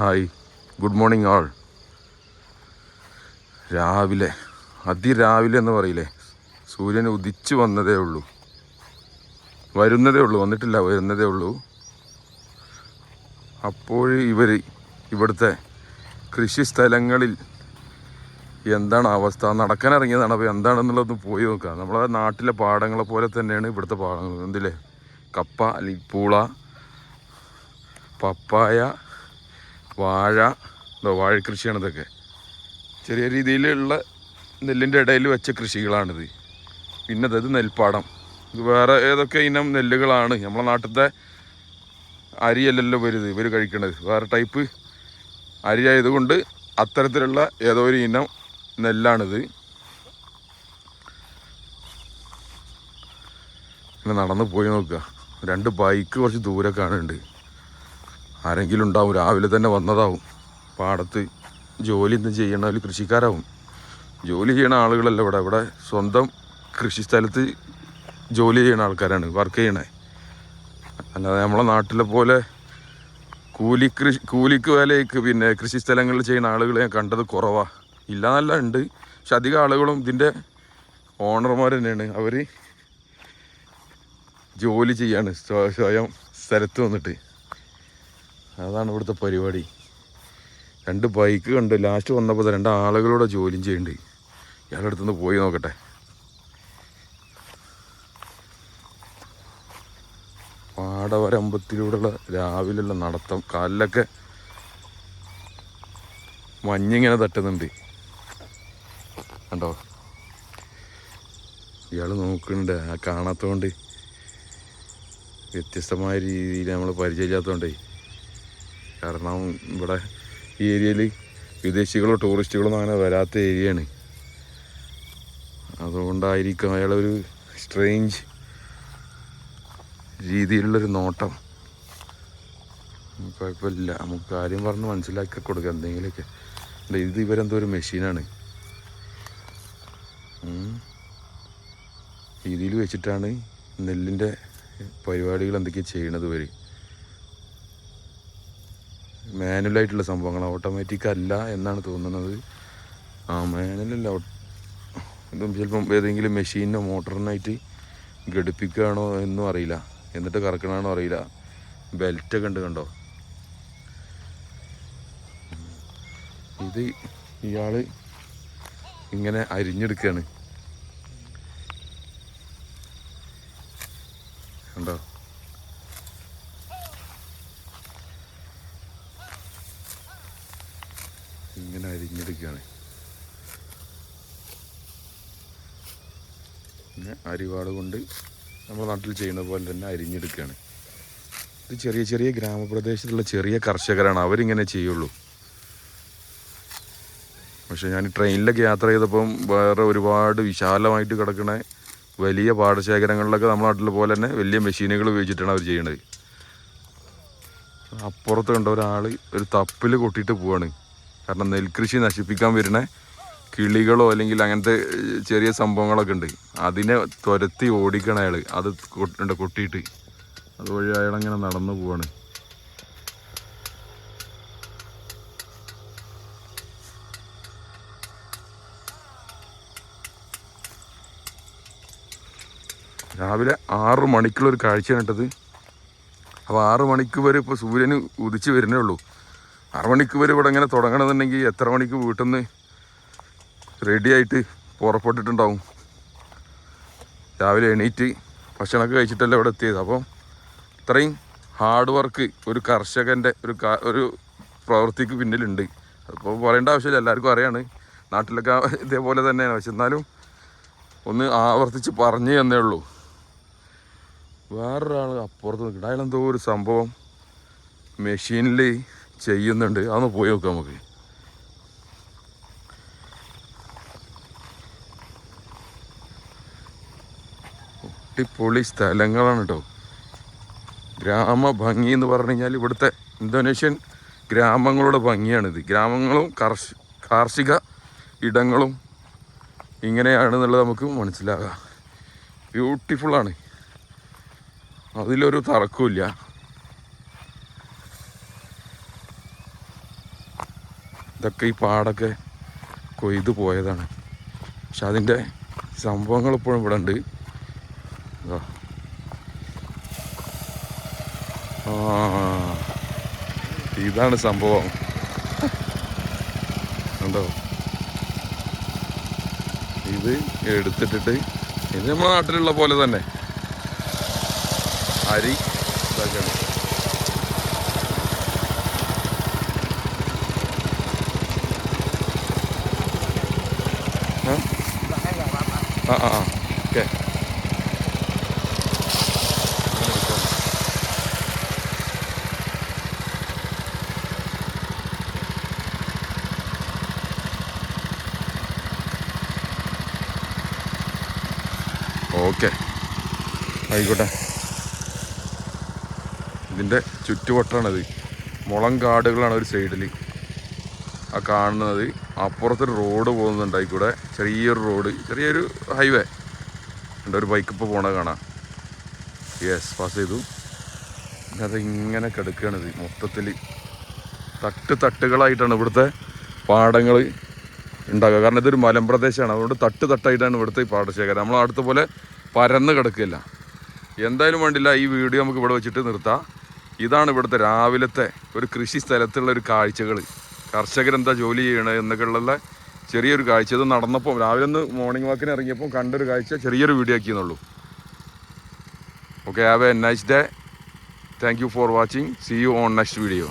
Hi. Good morning ആൾ. രാവിലെ അതിരാവിലെ എന്ന് പറയില്ലേ? സൂര്യൻ ഉദിച്ചു വന്നതേ ഉള്ളൂ. വരുന്നതേ ഉള്ളൂ വന്നിട്ടില്ല വരുന്നതേ ഉള്ളൂ. അപ്പോൾ ഇവർ ഇവിടുത്തെ കൃഷി സ്ഥലങ്ങളിൽ എന്താണ് അവസ്ഥ? നടക്കാൻ ഇറങ്ങിയതാണ് അപ്പോൾ എന്താണെന്നുള്ളതൊന്ന് പോയി നോക്കുക നമ്മളെ നാട്ടിലെ പാടങ്ങളെ പോലെ തന്നെയാണ് ഇവിടുത്തെ പാടങ്ങൾ. എന്തില്ലേ? കപ്പ അല്ലെങ്കിൽ പൂള പപ്പായ വാഴ എന്തോ വാഴ കൃഷിയാണ് ഇതൊക്കെ. ചെറിയ രീതിയിലുള്ള നെല്ലിന്റെ ഇടയിൽ വെച്ച കൃഷികളാണിത്. പിന്നെ അതായത് നെൽപ്പാടം. ഇത് വേറെ ഏതൊക്കെ ഇനം നെല്ലുകളാണ്? നമ്മളെ നാട്ടിലത്തെ അരിയല്ലല്ലോ വരുത് ഇവർ കഴിക്കണത്. വേറെ ടൈപ്പ് അരി ആയതുകൊണ്ട് അത്തരത്തിലുള്ള ഏതോ ഒരു ഇനം നെല്ലാണിത്. പിന്നെ നടന്ന് പോയി നോക്കുക. രണ്ട് ബൈക്ക് കുറച്ച് ദൂരെ കാണുന്നുണ്ട് ആരെങ്കിലും ഉണ്ടാവും രാവിലെ തന്നെ വന്നതാവും. പാടത്ത് ജോലി ഇന്ന് ചെയ്യണ ഒരു കൃഷിക്കാരാവും. ജോലി ചെയ്യണ ആളുകളല്ല ഇവിടെ. ഇവിടെ സ്വന്തം കൃഷി സ്ഥലത്ത് ജോലി ചെയ്യണ ആൾക്കാരാണ് വർക്ക് ചെയ്യണേ. അല്ലാതെ നമ്മളെ നാട്ടിലെ പോലെ കൂലി കൃഷി കൂലിക്ക് വേലയ്ക്ക് പിന്നെ കൃഷി സ്ഥലങ്ങളിൽ ചെയ്യുന്ന ആളുകളെ ഞാൻ കണ്ടത് കുറവാണ് ഇല്ല എന്നല്ല ഉണ്ട്. പക്ഷെ അധികം ആളുകളും ഇതിന്റെ ഓണർമാർ തന്നെയാണ്. അവർ ജോലി ചെയ്യാണ് സ്വ- സ്വയം സ്ഥലത്ത് വന്നിട്ട്. അതാണ് ഇവിടുത്തെ പരിപാടി. രണ്ട് ബൈക്ക് കണ്ട് ലാസ്റ്റ് വന്നപ്പോൾ രണ്ട് ആളുകളോടെ ജോലിയും ചെയ്യേണ്ടി. ഇയാളുടെ അടുത്തുനിന്ന് പോയി നോക്കട്ടെ. പാടവരമ്പത്തിലൂടെയുള്ള രാവിലെയുള്ള നടത്തം കാലിലൊക്കെ മഞ്ഞിങ്ങനെ തട്ടുന്നുണ്ട്. കണ്ടോ? ഇയാൾ നോക്കുന്നുണ്ട് ആ കാണാത്തതുകൊണ്ട് വ്യത്യസ്തമായ രീതിയിൽ നമ്മൾ പരിചയമില്ലാത്തതുകൊണ്ടേ കാരണം ഇവിടെ ഈ ഏരിയയിൽ വിദേശികളോ ടൂറിസ്റ്റുകളോ അങ്ങനെ വരാത്ത ഏരിയയാണ്. അതുകൊണ്ടായിരിക്കും അയാളൊരു സ്ട്രേഞ്ച് രീതിയിലുള്ളൊരു നോട്ടം. കുഴപ്പമില്ല. നമുക്ക് കാര്യം പറഞ്ഞ് മനസ്സിലാക്കി കൊടുക്കുക എന്തെങ്കിലുമൊക്കെ. അല്ല ഇത് ഇവരെന്തോ ഒരു മെഷീനാണ്. രീതിയിൽ വെച്ചിട്ടാണ് നെല്ലിന്റെ പരിപാടികൾ എന്തൊക്കെയാണ് ചെയ്യണത് ഇവർ മാനുവലായിട്ടുള്ള സംഭവങ്ങൾ. ഓട്ടോമാറ്റിക് അല്ല എന്നാണ് തോന്നുന്നത്. ആ മാനുവലല്ല. ഇതും ചിലപ്പം ഏതെങ്കിലും മെഷീനോ മോട്ടറിനായിട്ട് ഘടിപ്പിക്കുകയാണോ എന്നും അറിയില്ല. എന്നിട്ട് കറക്കണാണോ അറിയില്ല. ബെൽറ്റൊക്കെ ഉണ്ട് കണ്ടോ? ഇത് ഇയാൾ ഇങ്ങനെ അരിഞ്ഞെടുക്കുകയാണ് കണ്ടോ ഇങ്ങനെ അരിഞ്ഞെടുക്കുകയാണ് പിന്നെ അരിവാട് കൊണ്ട് നമ്മുടെ നാട്ടിൽ ചെയ്യുന്ന പോലെ തന്നെ അരിഞ്ഞെടുക്കുകയാണ് ഇത് ചെറിയ ചെറിയ ഗ്രാമപ്രദേശത്തുള്ള ചെറിയ കർഷകരാണ് അവരിങ്ങനെ ചെയ്യുള്ളൂ. പക്ഷേ ഞാൻ ട്രെയിനിലൊക്കെ യാത്ര ചെയ്തപ്പം വേറെ ഒരുപാട് വിശാലമായിട്ട് കിടക്കുന്ന വലിയ പാടശേഖരങ്ങളിലൊക്കെ നമ്മുടെ നാട്ടിൽ പോലെ തന്നെ വലിയ മെഷീനുകൾ ഉപയോഗിച്ചിട്ടാണ് അവർ ചെയ്യുന്നത് അപ്പുറത്ത് കണ്ട ഒരാൾ ഒരു തപ്പിൽ കൊട്ടിയിട്ട് പോവാണ്. കാരണം നെൽകൃഷി നശിപ്പിക്കാൻ വരുന്ന കിളികളോ അല്ലെങ്കിൽ അങ്ങനത്തെ ചെറിയ സംഭവങ്ങളൊക്കെ ഉണ്ട്. അതിനെ തുരത്തി ഓടിക്കണ അയാൾ അത് കൊട്ടുണ്ട് കൊട്ടിയിട്ട്. അതുവഴി അയാളങ്ങനെ നടന്നു പോവാണ്. രാവിലെ ആറ് മണിക്കുള്ള ഒരു കാഴ്ച കേട്ടത് അപ്പോൾ ആറ് മണിക്ക് വരെ ഇപ്പോൾ സൂര്യന് ഉദിച്ച് വരുന്നേ ഉള്ളൂ. ആറ് മണിക്ക് വരെ ഇവിടെ ഇങ്ങനെ തുടങ്ങണമെന്നുണ്ടെങ്കിൽ എത്ര മണിക്ക് വീട്ടിൽ നിന്ന് റെഡി ആയിട്ട് പുറപ്പെട്ടിട്ടുണ്ടാവും. രാവിലെ എണീറ്റ് ഭക്ഷണമൊക്കെ കഴിച്ചിട്ടല്ല ഇവിടെ എത്തിയത്. അപ്പം ഇത്രയും ഹാർഡ് വർക്ക് ഒരു കർഷകന്റെ ഒരു ഒരു പ്രവൃത്തിക്ക് പിന്നിലുണ്ട്. അപ്പോൾ പറയേണ്ട ആവശ്യമില്ല. എല്ലാവർക്കും അറിയാണ്. നാട്ടിലൊക്കെ ഇതേപോലെ തന്നെയാണ്. പക്ഷെ എന്നാലും ഒന്ന് ആവർത്തിച്ച് പറഞ്ഞു തന്നേ ഉള്ളൂ. വേറൊരാൾ അപ്പുറത്ത് നിൽക്കണം അയാളെന്തോ ഒരു സംഭവം. മെഷീനിൽ ചെയ്യുന്നുണ്ട്. അന്ന് പോയി നോക്കാം നമുക്ക്. അടിപൊളി സ്ഥലങ്ങളാണ് കേട്ടോ ഗ്രാമഭംഗി എന്ന് പറഞ്ഞു കഴിഞ്ഞാൽ ഇവിടുത്തെ ഇന്തോനേഷ്യൻ ഗ്രാമങ്ങളുടെ ഭംഗിയാണിത്. ഗ്രാമങ്ങളും കർഷ കാർഷിക ഇടങ്ങളും ഇങ്ങനെയാണെന്നുള്ളത് നമുക്ക് മനസ്സിലാകാം. ബ്യൂട്ടിഫുള്ളാണ് അതിലൊരു തർക്കമില്ല ഇതൊക്കെ ഈ പാടൊക്കെ കൊയ്ത് പോയതാണ്. പക്ഷെ അതിന്റെ സംഭവങ്ങൾ ഇപ്പോഴും ഇവിടെ ഉണ്ട്. ഇതാ. ഇതാണ് സംഭവം. ഉണ്ടോ ഇത് എടുത്തിട്ടിട്ട് ഇത് നമ്മുടെ നാട്ടിലുള്ള പോലെ തന്നെ. അരി ഇതാക്കണം ആ ആ ആ ഓക്കെ ഓക്കെ ആയിക്കോട്ടെ. ഇതിന്റെ ചുറ്റുവട്ടാണത്. മുളം കാടുകളാണ് ഒരു സൈഡിൽ ആ കാണുന്നത്. അപ്പുറത്തൊരു റോഡ് പോകുന്നുണ്ട്. കൂടെ ചെറിയൊരു റോഡ് ചെറിയൊരു ഹൈവേ. ഉണ്ട് ഒരു ബൈക്ക് ഇപ്പോൾ പോണ കാണാം. യെസ് പാസ് ചെയ്തു. പിന്നെ അത് ഇങ്ങനെ കിടക്കുകയാണിത് മൊത്തത്തിൽ തട്ട് തട്ടുകളായിട്ടാണ് ഇവിടുത്തെ പാടങ്ങൾ ഉണ്ടാകുക. കാരണം ഇതൊരു മലമ്പ്രദേശമാണ് അതുകൊണ്ട് തട്ട് തട്ടായിട്ടാണ് ഇവിടുത്തെ ഈ പാടശേഖരം നമ്മൾ അടുത്ത പോലെ പരന്ന് കിടക്കില്ല എന്തായാലും വേണ്ടില്ല ഈ വീഡിയോ നമുക്ക് ഇവിടെ വെച്ചിട്ട് നിർത്താം. ഇതാണ് ഇവിടുത്തെ രാവിലത്തെ ഒരു കൃഷി സ്ഥലത്തുള്ള ഒരു കാഴ്ചകൾ കർഷകരെന്താ ജോലി ചെയ്യണത് എന്നൊക്കെയുള്ള ചെറിയൊരു കാഴ്ച. ഇത് നടന്നപ്പോൾ രാവിലെ ഒന്ന് മോർണിംഗ് വാക്കിന് ഇറങ്ങിയപ്പോൾ കണ്ടൊരു കാഴ്ച ചെറിയൊരു video ആക്കിയെന്നുള്ളൂ. Okay have a nice day thank you for watching see you on next video